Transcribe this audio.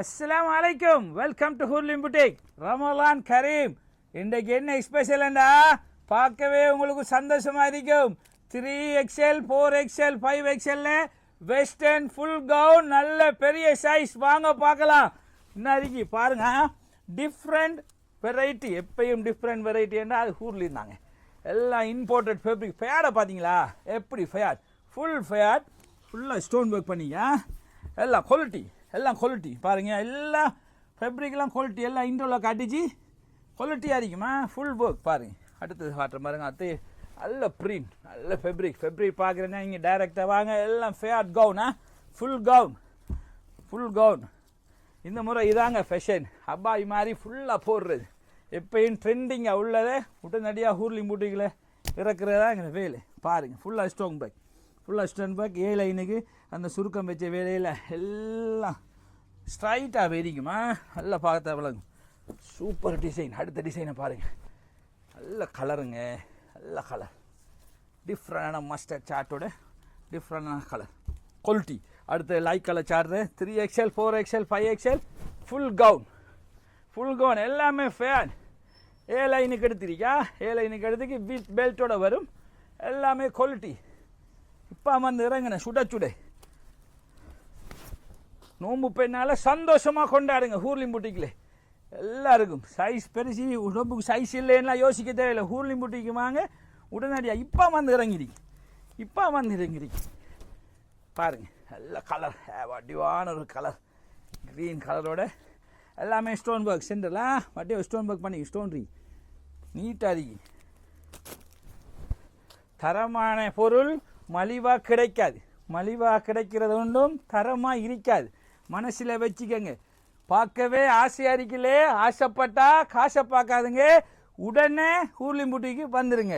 அஸ்லாம் வலைக்கம் welcome to ஹூர்லிம் boutique ரமலான் கரீம் இன்றைக்கு என்ன ஸ்பெஷல்ண்டா பார்க்கவே உங்களுக்கு சந்தோஷமா இருக்கும். Three XL four XL five எக்ஸ்எல்ல western full gown நல்ல பெரிய சைஸ் வாங்க பார்க்கலாம். இன்னைக்கு பாருங்க. டிஃப்ரெண்ட் வெரைட்டி எப்பயும் டிஃப்ரெண்ட் வெரைட்டின்னா அது ஹூர்லி இருந்தாங்க எல்லாம் இம்போர்ட்டட் ஃபேப்ரிக் ஃபேடை பார்த்தீங்களா எப்படி ஃபேட் ஃபுல் ஃபேட் ஃபுல்லாக ஸ்டோன் ஒர்க் பண்ணிங்க. எல்லாம் குவாலிட்டி எல்லாம் குவாலிட்டி பாருங்க எல்லாம் ஃபேப்ரிக்லாம் குவாலிட்டி எல்லாம் இன்டோவில் காட்டிச்சு. குவாலிட்டியாக இருக்குமா. ஃபுல் ஒர்க் பாருங்க அடுத்தது காட்டுற பாருங்க அது நல்ல பிரிண்ட் நல்ல ஃபெப்ரிக் ஃபெப்ரிக் பார்க்குறேன்னா இங்கே டைரெக்டாக வாங்க. எல்லாம் ஃபேட் கவுனா ஃபுல் கவுன் ஃபுல் கவுன் இந்த முறை இதாங்க ஃபேஷன் அப்பாய் மாதிரி ஃபுல்லாக போடுறது. எப்பயும் ட்ரெண்டிங்காக உள்ளதை உடனடியாக ஹூர்லிங் மூட்டிகளை இறக்குறதா எங்கள் வேலை. பாருங்கள் ஃபுல்லாக ஸ்ட்ராங் பேக் ஃபுல்லாக ஸ்டோன் பேக் ஏ லைனுக்கு அந்த சுருக்கம் வச்ச வேலையில் எல்லாம் ஸ்ட்ரைட்டாக வெறிக்குமா நல்லா பார்த்தா விளங்கும். சூப்பர் டிசைன் அடுத்த டிசைனை பாருங்கள் நல்ல கலருங்க நல்ல கலர் டிஃப்ரெண்டான மஸ்டர்ட் சார்ட்டோட டிஃப்ரெண்டான கலர் குவாலிட்டி அடுத்து light colour chart three XL four XL five XL full gown full gown எல்லாமே ஃபேன் ஏ லைனுக்கு எடுத்திருக்கா ஏ லைனுக்கு எடுத்துக்கு பெல்ட்டோட வரும். எல்லாமே குவாலிட்டி இப்போ வந்து இறங்கின சுட சுட. நோம்பு பெண்ணால் சந்தோஷமாக கொண்டாடுங்க ஹூர்லிங் புட்டிக்கில் எல்லாருக்கும். சைஸ் பெருசு உடம்புக்கு சைஸ் இல்லைன்னா யோசிக்க தேவையில்லை. ஹூர்லிங் புட்டிக்கு வாங்க. உடனடியாக இப்போ வந்து இறங்கிடுங்க இப்போ வந்து இறங்கிடுங்க பாருங்க நல்ல கலர் வடிவான ஒரு கலர் க்ரீன் கலரோட எல்லாமே ஸ்டோன் ஒர்க் சென்டர்லாம் வட்டியை ஸ்டோன் ஒர்க் பண்ணி ஸ்டோன் ரீ நீட்டாக இருக்கி. தரமான பொருள் மலிவாக கிடைக்காது. மலிவாக கிடைக்கிறது ஒன்றும் தரமாக இருக்காது. மனசில் வச்சுக்கோங்க. பார்க்கவே ஆசையாக இருக்கலே ஆசைப்பட்டா காசை பார்க்காதுங்க. உடனே ஊர்லிம்புட்டிக்கு வந்துடுங்க